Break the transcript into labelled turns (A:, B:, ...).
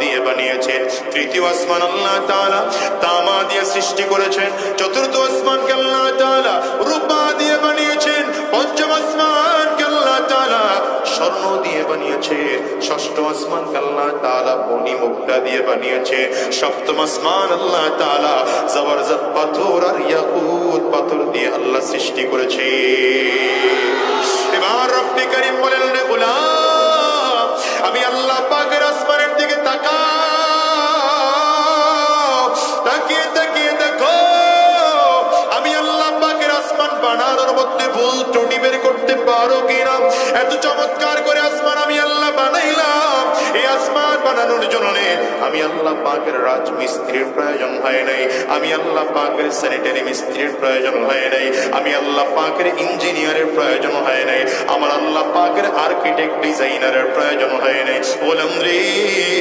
A: দিয়ে বানিয়েছেন তৃতীয় আসমান আল্লাহ তাআলা তামা দিয়ে সৃষ্টি করেছেন। চতুর্থ আসমানকে আল্লাহ তাআলা রূপা দিয়ে বানিয়েছেন। পঞ্চম আসমানকে আল্লাহ তাআলা স্বর্ণ দিয়ে বানিয়েছে। ষষ্ঠ আসমানকে আল্লাহ তাআলা বনি মুক্তা দিয়ে বানিয়েছে। সপ্তম আসমান আল্লাহ তাআলা জবরজত পাথর আর ইয়াকুত পাথর দিয়ে আল্লাহ সৃষ্টি করেছে। মধ্যে ভুল ত্রুটি বের করতে পারো কিনা? এত চমৎকার করে আসমান আমি আল্লাহ বানাইলাম। এই আসমান বানানোর জন্য আমি আল্লাহ পাকের রাজমিস্ত্রির প্রয়োজন হয় নাই। আমি আল্লাহ পাকের স্যানিটারি মিস্ত্রির প্রয়োজন হয় নাই। আমি আল্লাহ পাকের ইঞ্জিনিয়ারের প্রয়োজন হয় নাই। আমার আল্লাহ পাকের আর্কিটেক্ট ডিজাইনারের প্রয়োজন হয় নাই। বললাম রে।